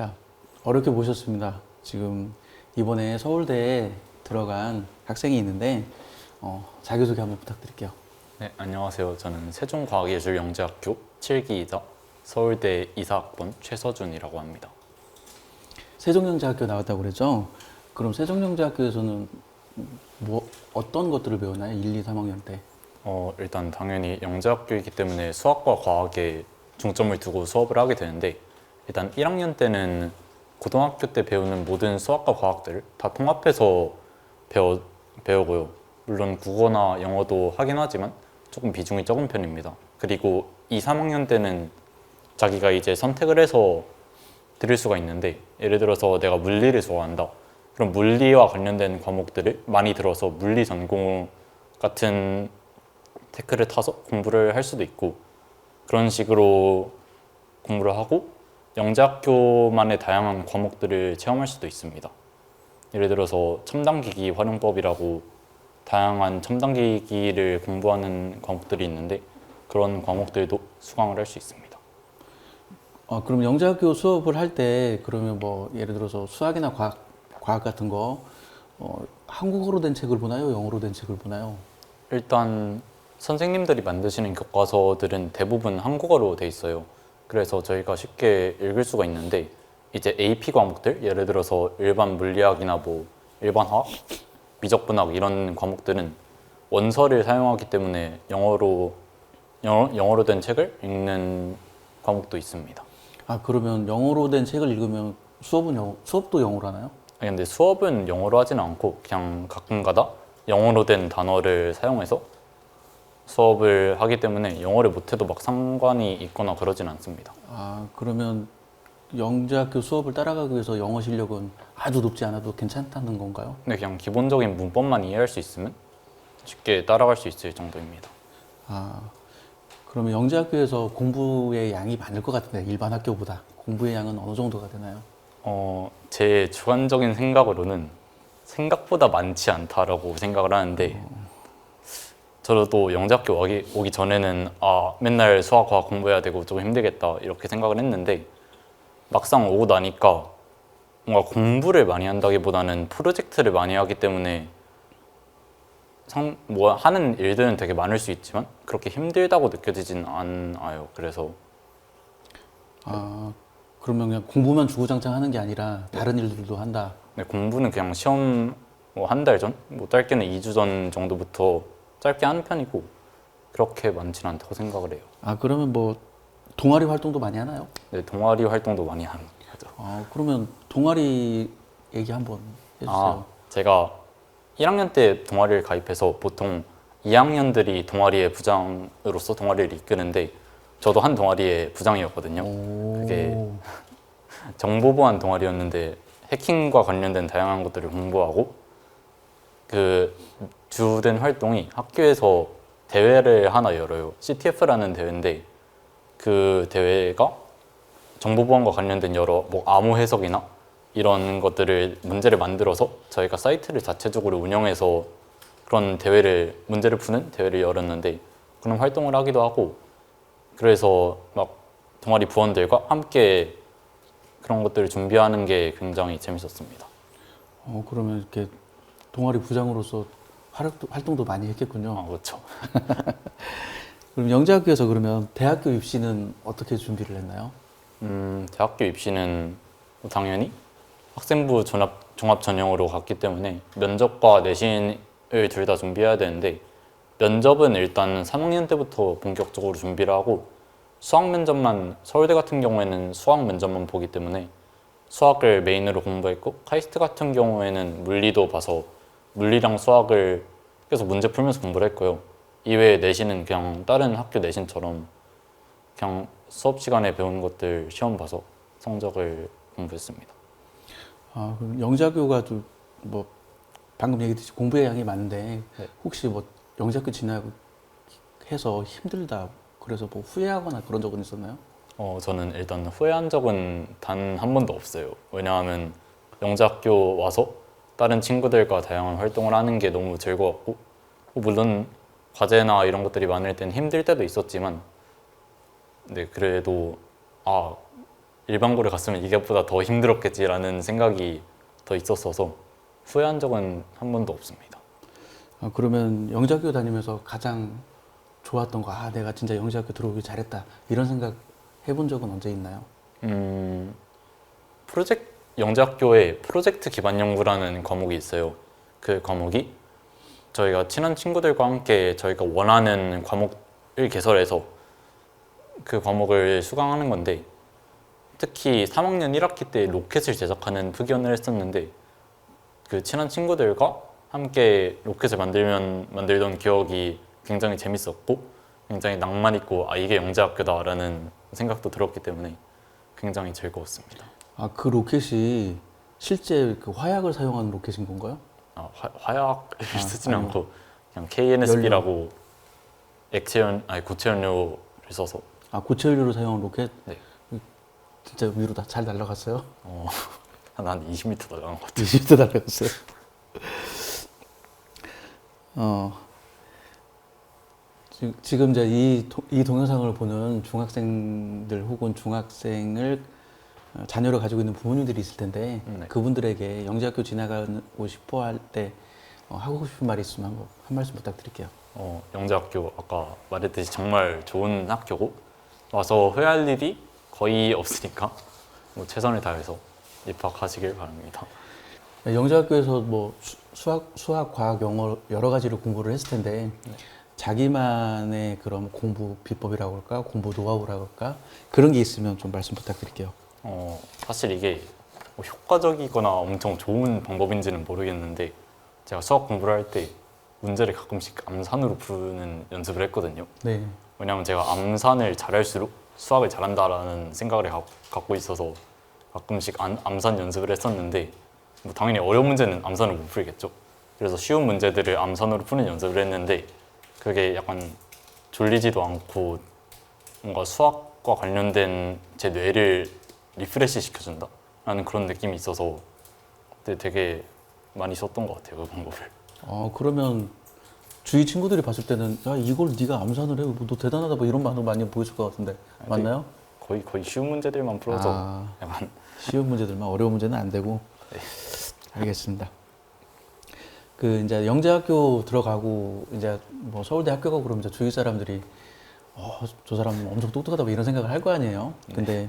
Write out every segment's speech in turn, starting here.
자, 어렵게 모셨습니다. 지금 이번에 서울대에 들어간 학생이 있는데 어, 자기소개 한번 부탁드릴게요. 네, 안녕하세요. 저는 세종과학예술영재학교 7기이자 서울대 이사학번 최서준이라고 합니다. 세종영재학교 나왔다고 그랬죠? 그럼 세종영재학교에서는 뭐 어떤 것들을 배우나요? 1, 2, 3학년 때. 어, 일단 당연히 영재학교이기 때문에 수학과 과학에 중점을 두고 수업을 하게 되는데 일단 1학년 때는 고등학교 때 배우는 모든 수학과 과학들을 다 통합해서 배워, 배우고요. 물론 국어나 영어도 하긴 하지만 조금 비중이 적은 편입니다. 그리고 2, 3학년 때는 자기가 이제 선택을 해서 들을 수가 있는데 예를 들어서 내가 물리를 좋아한다. 그럼 물리와 관련된 과목들을 많이 들어서 물리 전공 같은 테크를 타서 공부를 할 수도 있고 그런 식으로 공부를 하고 영재학교만의 다양한 과목들을 체험할 수도 있습니다. 예를 들어서 첨단기기 활용법이라고 다양한 첨단기기를 공부하는 과목들이 있는데 그런 과목들도 수강을 할 수 있습니다. 어, 그럼 영재학교 수업을 할 때 그러면 뭐 예를 들어서 수학이나 과학, 과학 같은 거 어, 한국어로 된 책을 보나요? 영어로 된 책을 보나요? 일단 선생님들이 만드시는 교과서들은 대부분 한국어로 돼 있어요. 그래서 저희가 쉽게 읽을 수가 있는데 이제 AP 과목들 예를 들어서 일반 물리학이나 뭐 일반 화학, 미적분학 이런 과목들은 원서를 사용하기 때문에 영어로 영어, 영어로 된 책을 읽는 과목도 있습니다. 아 그러면 영어로 된 책을 읽으면 수업은 영어, 수업도 영어로 하나요? 아니, 근데 수업은 영어로 하지는 않고 그냥 가끔가다 영어로 된 단어를 사용해서 수업을 하기 때문에 영어를 못해도 막 상관이 있거나 그러진 않습니다. 아 그러면 영재학교 수업을 따라가기 위해서 영어 실력은 아주 높지 않아도 괜찮다는 건가요? 근데 그냥 기본적인 문법만 이해할 수 있으면 쉽게 따라갈 수 있을 정도입니다. 아 그러면 영재학교에서 공부의 양이 많을 것 같은데 일반 학교보다 공부의 양은 어느 정도가 되나요? 어, 제 주관적인 생각으로는 생각보다 많지 않다라고 생각을 하는데 저도 영재학교 오기, 오기 전에는 아 맨날 수학 과학 공부해야 되고 조금 힘들겠다 이렇게 생각을 했는데 막상 오고 나니까 뭔가 공부를 많이 한다기보다는 프로젝트를 많이 하기 때문에 상, 뭐 하는 일들은 되게 많을 수 있지만 그렇게 힘들다고 느껴지진 않아요. 그래서 아 그러면 그냥 공부만 주구장창 하는 게 아니라 다른 일들도 한다. 네, 공부는 그냥 시험 뭐 한 달 전, 뭐 짧게는 2주 전 정도부터 짧게 하는 편이고 그렇게 많지는 않다고 생각을 해요. 아 그러면 뭐 동아리 활동도 많이 하나요? 네, 동아리 활동도 많이 하는 거죠. 아 그러면 동아리 얘기 한번 해주세요. 아, 제가 1학년 때 동아리를 가입해서 보통 2학년들이 동아리의 부장으로서 동아리를 이끄는데 저도 한 동아리의 부장이었거든요. 오. 그게 정보보안 동아리였는데 해킹과 관련된 다양한 것들을 공부하고 그 주된 활동이 학교에서 대회를 하나 열어요. CTF라는 대회인데 그 대회가 정보보안과 관련된 여러 뭐 암호 해석이나 이런 것들을 문제를 만들어서 저희가 사이트를 자체적으로 운영해서 그런 대회를 문제를 푸는 대회를 열었는데 그런 활동을 하기도 하고 그래서 막 동아리 부원들과 함께 그런 것들을 준비하는 게 굉장히 재밌었습니다. 어 그러면 이렇게 동아리 부장으로서 활약도, 활동도 많이 했겠군요. 아, 그렇죠. 그럼 영재학교에서 그러면 대학교 입시는 어떻게 준비를 했나요? 음, 대학교 입시는 뭐 당연히 학생부 종합, 종합 전형으로 갔기 때문에 면접과 내신을 둘 다 준비해야 되는데 면접은 일단 3학년 때부터 본격적으로 준비를 하고 수학 면접만 서울대 같은 경우에는 수학 면접만 보기 때문에 수학을 메인으로 공부했고 카이스트 같은 경우에는 물리도 봐서 물리랑 수학을 계속 문제 풀면서 공부를 했고요. 이외에 내신은 그냥 다른 학교 내신처럼 그냥 수업 시간에 배운 것들 시험 봐서 성적을 공부했습니다. 아 그럼 영재학교가 좀뭐 방금 얘기했듯이 공부의 양이 많은데 네. 혹시 뭐 영재학교 지나고 해서 힘들다 그래서 뭐 후회하거나 그런 적은 있었나요? 어, 저는 일단 후회한 적은 단 한 번도 없어요. 왜냐하면 영재학교 와서 다른 친구들과 다양한 활동을 하는 게 너무 즐거웠고 뭐 물론 과제나 이런 것들이 많을 땐 힘들 때도 있었지만 네 그래도 아 일반고를 갔으면 이게보다 더 힘들었겠지라는 생각이 더 있었어서 후회한 적은 한 번도 없습니다. 아, 그러면 영재학교 다니면서 가장 좋았던 거, 아, 내가 진짜 영재학교 들어오기 잘했다. 이런 생각 해본 적은 언제 있나요? 음, 프로젝트 영재학교에 프로젝트 기반 연구라는 과목이 있어요. 그 과목이 저희가 친한 친구들과 함께 저희가 원하는 과목을 개설해서 그 과목을 수강하는 건데 특히 3학년 1학기 때 로켓을 제작하는 프기원을 했었는데 그 친한 친구들과 함께 로켓을 만들면 만들던 기억이 굉장히 재밌었고 굉장히 낭만 있고 아 이게 영재학교다라는 생각도 들었기 때문에 굉장히 즐거웠습니다. 아, 그 로켓이 실제 그 화약을 사용하는 로켓인 건가요? 아, 화, 화약을 아, 쓰지는 아니요. 않고 그냥 KNSB라고 액체연 아니 고체연료를 써서 아, 고체연료로 사용한 로켓? 네. 진짜 위로 다 잘 날아갔어요? 어, 한 20m 나간 것 같아요. 20대 날아갔어요. 어, 지- 지금 이제 이, 도- 이 동영상을 보는 중학생들 혹은 중학생을 어, 자녀를 가지고 있는 부모님들이 있을 텐데 네. 그분들에게 영재학교 지나가고 싶어 할때 어, 하고 싶은 말이 있으면 한번 한 말씀 부탁드릴게요. 어, 영재학교 아까 말했듯이 정말 좋은 학교고 와서 후회할 일이 거의 없으니까 뭐 최선을 다해서 입학하시길 바랍니다. 영재학교에서 뭐 수- 수학, 수학, 과학, 영어 여러 가지를 공부를 했을 텐데 자기만의 그런 공부 비법이라고 할까, 공부 노하우라고 할까 그런 게 있으면 좀 말씀 부탁드릴게요. 어, 사실 이게 뭐 효과적이거나 엄청 좋은 방법인지는 모르겠는데 제가 수학 공부를 할 때 문제를 가끔씩 암산으로 푸는 연습을 했거든요. 네. 왜냐하면 제가 암산을 잘할수록 수학을 잘한다라는 생각을 가- 갖고 있어서 가끔씩 암, 암산 연습을 했었는데 뭐 당연히 어려운 문제는 암산으로 못 풀겠죠. 그래서 쉬운 문제들을 암산으로 푸는 연습을 했는데 그게 약간 졸리지도 않고 뭔가 수학과 관련된 제 뇌를 리프레시 시켜준다 라는 그런 느낌이 있어서 그때 되게 많이 썼던 것 같아요 그 방법을 어 그러면 주위 친구들이 봤을 때는 야 이걸 네가 암산을 해, 뭐너 대단하다 뭐 이런 반응 많이 보였을 것 같은데 맞나요? 거의 거의 쉬운 문제들만 풀어서 아. 약간 쉬운 문제들만 어려운 문제는 안 되고 알겠습니다. 그 이제 영재학교 들어가고 이제 뭐 서울대 학교 가고 그러면 이제 주위 사람들이 어 저 사람 엄청 똑똑하다 뭐 이런 생각을 할 거 아니에요. 근데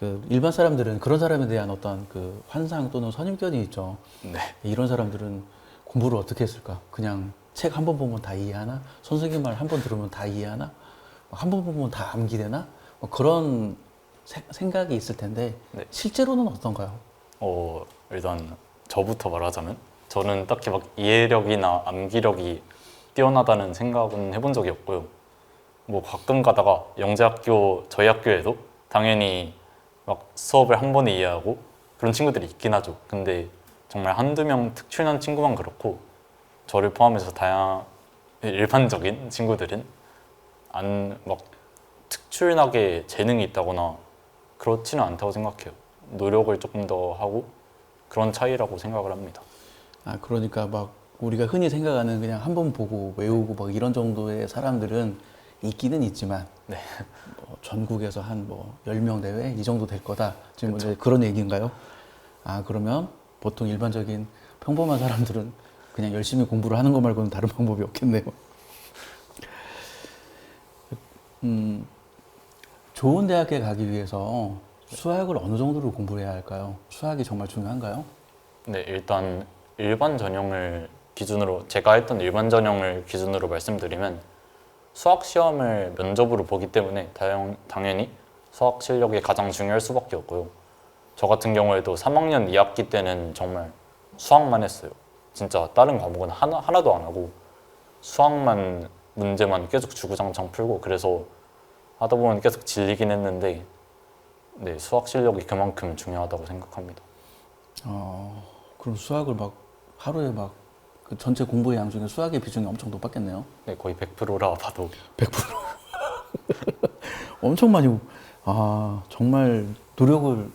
그 일반 사람들은 그런 사람에 대한 어떤 그 환상 또는 선입견이 있죠. 네 이런 사람들은 공부를 어떻게 했을까? 그냥 책 한 번 보면 다 이해하나? 선생님 말 한 번 들으면 다 이해하나? 한 번 보면 다 암기되나? 뭐 그런 세- 생각이 있을 텐데 네. 실제로는 어떤가요? 어, 일단 저부터 말하자면 저는 딱히 막 이해력이나 암기력이 뛰어나다는 생각은 해본 적이 없고요. 뭐 가끔 가다가 영재학교 저희 학교에도 당연히 막 수업을 한 번에 이해하고 그런 친구들이 있긴 하죠. 근데 정말 한두 명 특출난 친구만 그렇고 저를 포함해서 다양 일반적인 친구들은 안 막 특출나게 재능이 있다거나 그렇지는 않다고 생각해요. 노력을 조금 더 하고 그런 차이라고 생각을 합니다. 아 그러니까 막 우리가 흔히 생각하는 그냥 한 번 보고 외우고 막 이런 정도의 사람들은 있기는 있지만 네. 뭐 전국에서 한 뭐 10명 내외 이 정도 될 거다. 지금 이제 그런 얘기인가요? 아 그러면 보통 일반적인 평범한 사람들은 그냥 열심히 공부를 하는 거 말고는 다른 방법이 없겠네요. 음, 좋은 대학에 가기 위해서 수학을 어느 정도로 공부해야 할까요? 수학이 정말 중요한가요? 네, 일단 일반 전형을 기준으로 제가 했던 일반 전형을 기준으로 말씀드리면 수학 시험을 면접으로 보기 때문에 다양, 당연히 수학 실력이 가장 중요할 수밖에 없고요. 저 같은 경우에도 3학년 2학기 때는 정말 수학만 했어요. 진짜 다른 과목은 하나, 하나도 안 하고 수학만 문제만 계속 주구장창 풀고 그래서 하다 보면 계속 질리긴 했는데 네, 수학 실력이 그만큼 중요하다고 생각합니다. 어, 그럼 수학을 막 하루에 막 그 전체 공부의 양 중에 수학의 비중이 엄청 높았겠네요. 네, 거의 100%라 봐도 100%. 엄청 많이, 아, 정말 노력을,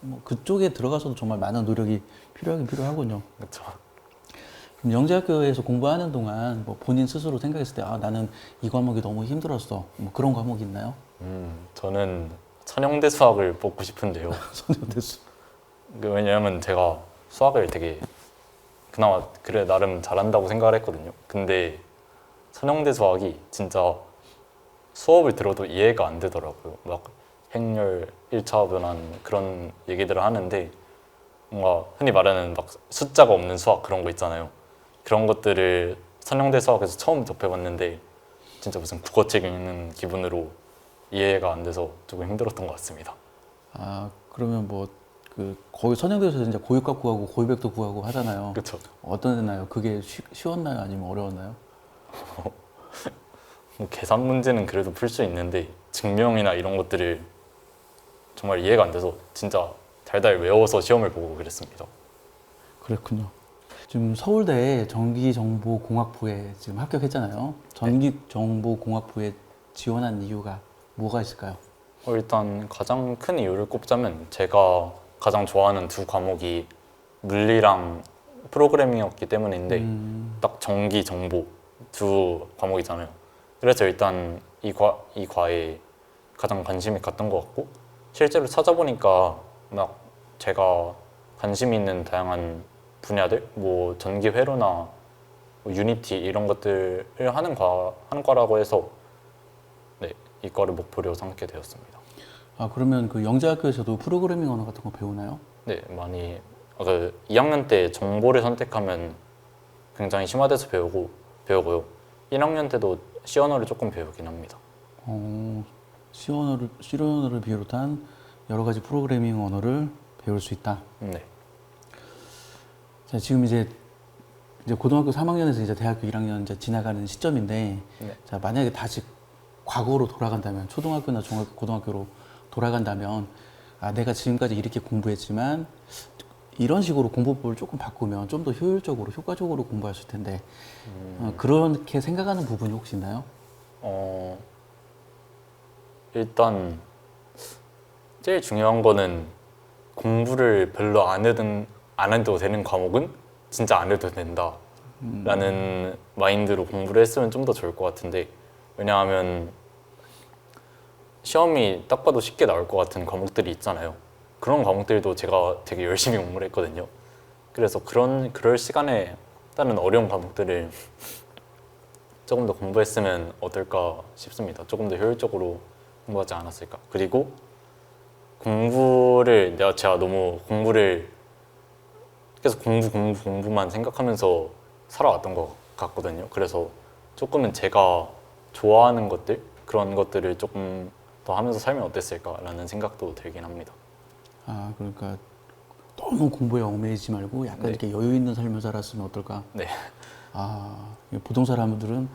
뭐 그쪽에 들어가서도 정말 많은 노력이 필요하긴 필요하군요. 그렇죠. 그럼 영재학교에서 공부하는 동안 뭐 본인 스스로 생각했을 때, 아, 나는 이 과목이 너무 힘들었어. 뭐 그런 과목이 있나요? 음, 저는 선영대 수학을 뽑고 싶은데요. 선정대수. 그 왜냐하면 제가 수학을 되게 그나마 그래 나름 잘한다고 생각을 했거든요. 근데 선영대 수학이 진짜 수업을 들어도 이해가 안 되더라고요. 막 행렬 1차 변환 그런 얘기들을 하는데 뭔가 흔히 말하는 막 숫자가 없는 수학 그런 거 있잖아요. 그런 것들을 선영대 수학에서 처음 접해봤는데 진짜 무슨 국어책 읽는 기분으로 이해가 안 돼서 조금 힘들었던 것 같습니다. 아 그러면 뭐 그 거의 선정대에서 이제 고육값 구하고 고유백도 구하고 하잖아요. 그렇죠. 어떠나요? 그게 쉬, 쉬웠나요? 아니면 어려웠나요? 뭐 계산 문제는 그래도 풀 수 있는데 증명이나 이런 것들을 정말 이해가 안 돼서 진짜 달달 외워서 시험을 보고 그랬습니다. 그렇군요. 지금 서울대 전기정보공학부에 지금 합격했잖아요. 전기정보공학부에 지원한 이유가 뭐가 있을까요? 어, 일단 가장 큰 이유를 꼽자면 제가 가장 좋아하는 두 과목이 물리랑 프로그래밍이었기 때문인데 음, 딱 전기 정보 두 과목이잖아요. 그래서 일단 이, 과, 이 과에 가장 관심이 갔던 것 같고 실제로 찾아보니까 막 제가 관심 있는 다양한 분야들 뭐 전기 회로나 뭐 유니티 이런 것들을 하는 과 하는 과라고 해서 네 이과를 목표로 삼게 되었습니다. 아 그러면 그 영재학교에서도 프로그래밍 언어 같은 거 배우나요? 네 많이 아, 그 2학년 때 정보를 선택하면 굉장히 심화돼서 배우고 배우고요. 1학년 때도 C 언어를 조금 배우긴 합니다. 어, C 언어를 C 언어를 비롯한 여러 가지 프로그래밍 언어를 배울 수 있다. 네. 자, 지금 이제 이제 고등학교 3학년에서 이제 대학교 1학년 이제 지나가는 시점인데, 네. 자 만약에 다시 과거로 돌아간다면 초등학교나 중학교, 고등학교로 돌아간다면, 아 내가 지금까지 이렇게 공부했지만 이런 식으로 공부법을 조금 바꾸면 좀 더 효율적으로, 효과적으로 공부했을 텐데 어, 그렇게 생각하는 부분이 혹시 있나요? 어 일단 제일 중요한 거는 공부를 별로 안 해도 안 해도 되는 과목은 진짜 안 해도 된다라는 마인드로 공부를 했으면 좀 더 좋을 것 같은데 왜냐하면 시험이 딱 봐도 쉽게 나올 것 같은 과목들이 있잖아요. 그런 과목들도 제가 되게 열심히 공부를 했거든요. 그래서 그런 그럴 시간에 다른 어려운 과목들을 조금 더 공부했으면 어떨까 싶습니다. 조금 더 효율적으로 공부하지 않았을까. 그리고 공부를 내가 제가 너무 공부를 계속 공부 공부 공부만 생각하면서 살아왔던 것 같거든요. 그래서 조금은 제가 좋아하는 것들 그런 것들을 조금 더 하면서 살면 어땠을까라는 생각도 들긴 합니다. 아 그러니까 너무 공부에 얽매이지 말고 약간 네. 이렇게 여유 있는 삶을 살았으면 어떨까? 네. 아 보통 사람들은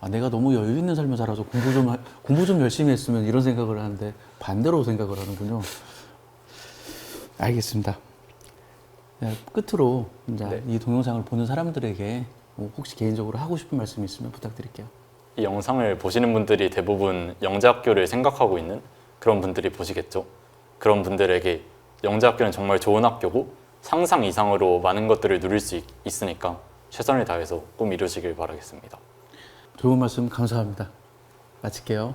아, 내가 너무 여유 있는 삶을 살아서 공부 좀 하- 공부 좀 열심히 했으면 이런 생각을 하는데 반대로 생각을 하는군요. 알겠습니다. 네, 끝으로 이제 네. 이 동영상을 보는 사람들에게 뭐 혹시 개인적으로 하고 싶은 말씀 있으면 부탁드릴게요. 이 영상을 보시는 분들이 대부분 영재학교를 생각하고 있는 그런 분들이 보시겠죠. 그런 분들에게 영재학교는 정말 좋은 학교고 상상 이상으로 많은 것들을 누릴 수 있, 있으니까 최선을 다해서 꿈 이루시길 바라겠습니다. 좋은 말씀 감사합니다. 마칠게요.